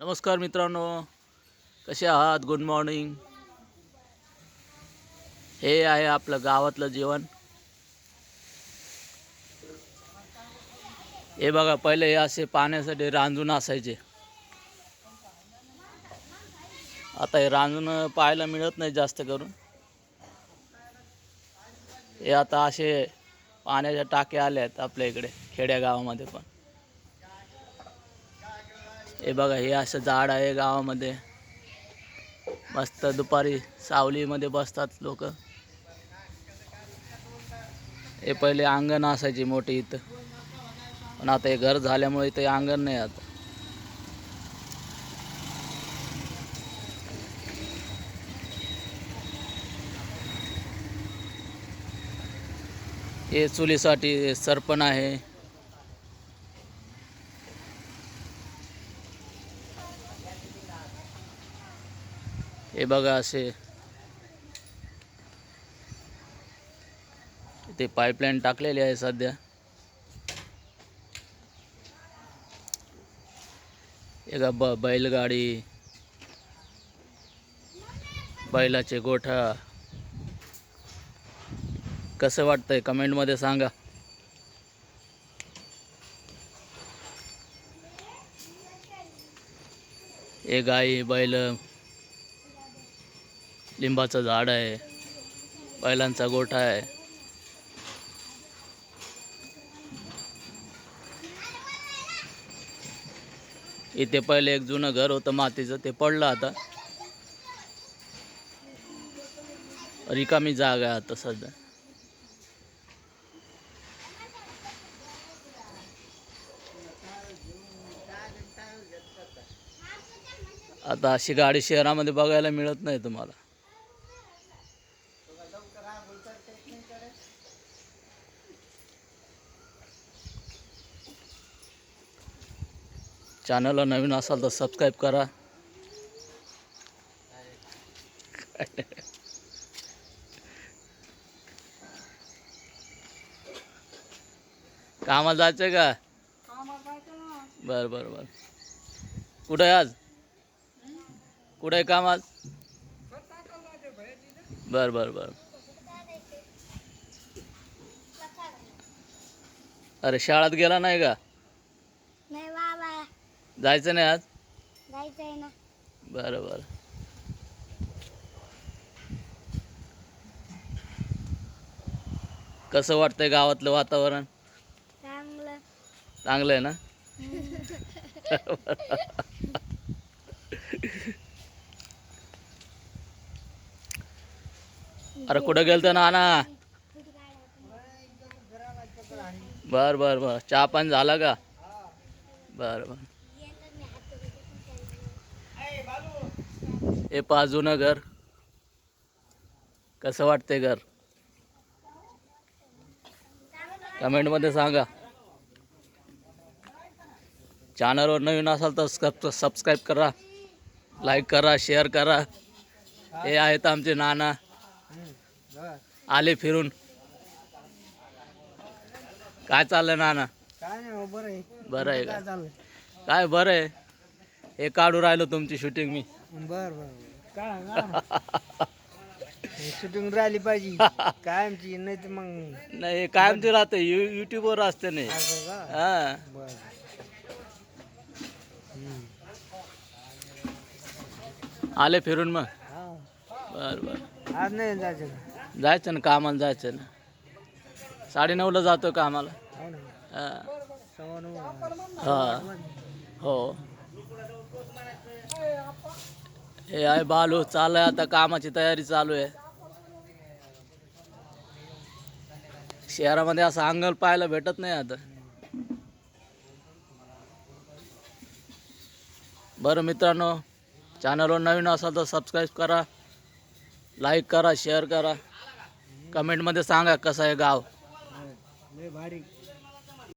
नमस्कार मित्रांनो कसे आहात? गुड मॉर्निंग हे आहे आपलं गावातलं जेवण. हे बघा पहिले हे असे पाण्यासाठी रांजून असायचे. आता हे रांजून पाहायला मिळत नाही जास्त करून. हे आता असे पाण्याच्या टाक्या आल्या आहेत आपल्या इकडे खेड्या गावामध्ये पण. हे बघा हे असं झाड आहे गावामध्ये. मस्त दुपारी सावलीमध्ये बसतात लोक. हे पहिले अंगण असायची मोठी इथं. पण आता हे घर झाल्यामुळे इथे अंगण नाही आता. हे चुलीसाठी सरपण आहे. हे बघा असे. इथे पाईपलाईन टाकलेली आहे सध्या. एका ब बैलगाडी. बैलाचे गोठा. कसं वाटतंय? कमेंटमध्ये सांगा. हे गाई बैल. लिंबाचं झाड आहे बैलांचा गोठा आहे. इथे पहिले एक जुनं घर होतं मातीचं ते पडलं आता. रिकामी जागा आहे आता सध्या. आता अशी गाडी शहरामध्ये बघायला मिळत नाही तुम्हाला. चॅनलला नवीन असाल तर सबस्क्राईब करा. कामाला जायचं का बर बर बर. कुठं आहे आज? कुठं आहे काम आज? बर बर बर. अरे शाळेत गेला नाही का? जायचं नाही आज? जायचंय ना. बरं बरं. कसं वाटतंय गावातलं वातावरण? चांगलं. चांगलं आहे ना? अरे कुठं गेलतं ना ना बर बर बर. चहा पाणी झाला का? बर बर. हे पहा जुनं घर. कसं वाटतंय घर? कमेंटमध्ये सांगा. चॅनलवर नवीन असाल तर सब सबस्क्राईब करा लाईक करा शेअर करा. हे आहेत आमचे नाना. आले फिरून. काय चाललंय नाना? काय नाही बरं आहे. का? काय बरं आहे? हे काढू राहिलो तुमची शूटिंग मी. बर बर काय शूटिंग राहिली पाहिजे. काय आमची नाही तर मग नाही कायमची राहते. यू यूट्यूबवर असते नाही असं का? हां. बर. आले फिरून मग? हा. बरं बरं. आज नाही जायचं का? जायचं ना कामाला जायचं ना. साडेनऊला जातो कामाला. हो ना. हां. हां. हो. हे आहे बालू चालू आहे आता कामाची तयारी चालू आहे. शहरामध्ये असं अंगण पाहायला भेटत नाही आता. बरं मित्रांनो चॅनलवर नवीन असाल तर सबस्क्राईब करा लाईक करा शेअर करा. कमेंटमध्ये सांगा कसं आहे गाव. भारी.